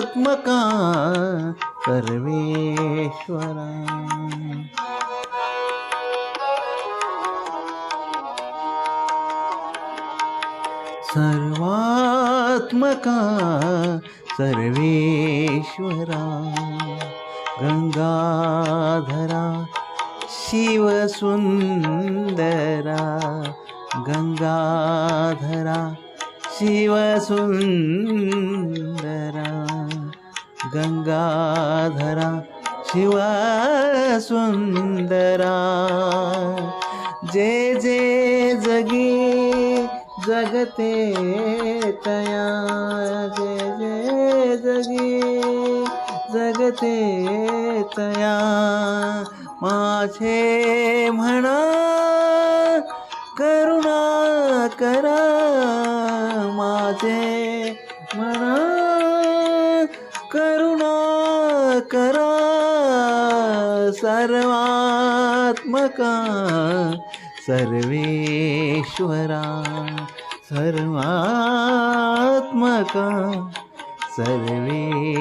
आत्मका सर्वेश्वरा। सर्वात्मका सर्वेश्वरा। गङ्गाधरा शिवसुन्दरा। गङ्गाधरा शिवसुन्दरा गंगाधरा शिवसुन्दरा जे जे जगी जगते तया जे जे जगी जगते तया माझे म्हणा करुणा करा माझे करुणा करा सर्वात्मका सर्वेश्वरा सर्वात्मका सर्वेश्वरा